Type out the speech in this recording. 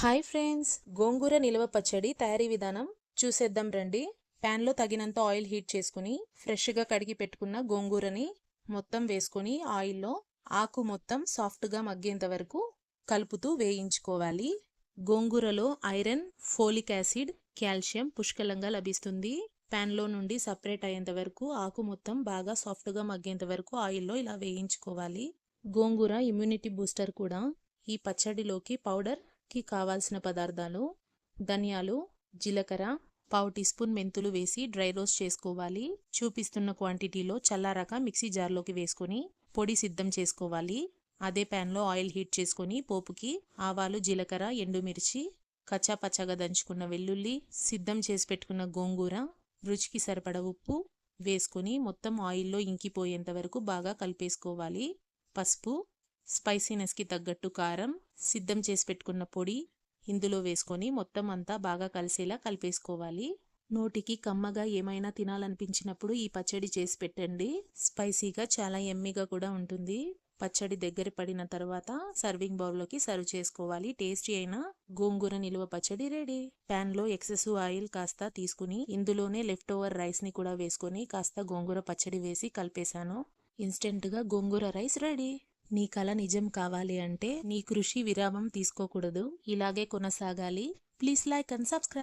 Hi friends గోంగూర నిల్వ పచ్చడి తయారీ విధానం చూసేద్దాం రండి. ప్యాన్లో తగినంత ఆయిల్ హీట్ చేసుకుని ఫ్రెష్గా కడిగి పెట్టుకున్న గోంగూరని మొత్తం వేసుకొని ఆయిల్లో ఆకు మొత్తం సాఫ్ట్గా మగ్గేంత వరకు కలుపుతూ వేయించుకోవాలి. గోంగూరలో ఐరన్ ఫోలిక్ యాసిడ్ కాల్షియం పుష్కలంగా లభిస్తుంది. ప్యాన్లో నుండి సపరేట్ అయ్యేంత వరకు ఆకు మొత్తం బాగా సాఫ్ట్గా మగ్గేంత వరకు ఆయిల్లో ఇలా వేయించుకోవాలి. గోంగూర ఇమ్యూనిటీ బూస్టర్ కూడా ఈ పచ్చడిలోకి పౌడర్ కి కావాల్సిన పదార్థాలు ధనియాలు జీలకర్ర పావు టీ స్పూన్ మెంతులు వేసి డ్రై రోస్ట్ చేసుకోవాలి. చూపిస్తున్న క్వాంటిటీలో చల్లారాక మిక్సీ జార్లోకి వేసుకొని పొడి సిద్ధం చేసుకోవాలి. అదే ప్యాన్లో ఆయిల్ హీట్ చేసుకొని పోపుకి ఆవాలు జీలకర్ర ఎండుమిర్చి కచ్చా పచ్చగా దంచుకున్న వెల్లుల్లి సిద్ధం చేసి పెట్టుకున్న గోంగూర రుచికి సరిపడ ఉప్పు వేసుకొని మొత్తం ఆయిల్లో ఇంకిపోయేంత వరకు బాగా కలిపేసుకోవాలి. పసుపు స్పైసీనెస్కి తగ్గట్టు కారం సిద్ధం చేసి పెట్టుకున్న పొడి ఇందులో వేసుకొని మొత్తం అంతా బాగా కలిసేలా కలిపేసుకోవాలి. నోటికి కమ్మగా ఏమైనా తినాలనిపించినప్పుడు ఈ పచ్చడి చేసి పెట్టండి. స్పైసీగా చాలా ఎమ్మిగా కూడా ఉంటుంది. పచ్చడి దగ్గర పడిన తర్వాత సర్వింగ్ బౌల్లోకి సర్వ్ చేసుకోవాలి. టేస్టీ అయిన గోంగూర నిలువ పచ్చడి రెడీ. ప్యాన్లో ఎక్సెస్ ఆయిల్ కాస్త తీసుకుని ఇందులోనే లెఫ్ట్ ఓవర్ రైస్ని కూడా వేసుకొని కాస్త గోంగూర పచ్చడి వేసి కలిపేశాను. ఇన్స్టెంట్గా గోంగూర రైస్ రెడీ. నీ కళ నిజం కావాలి అంటే నీ కృషి విరామం తీసుకోకూడదు. ఇలాగే కొనసాగాలి. Please like and subscribe.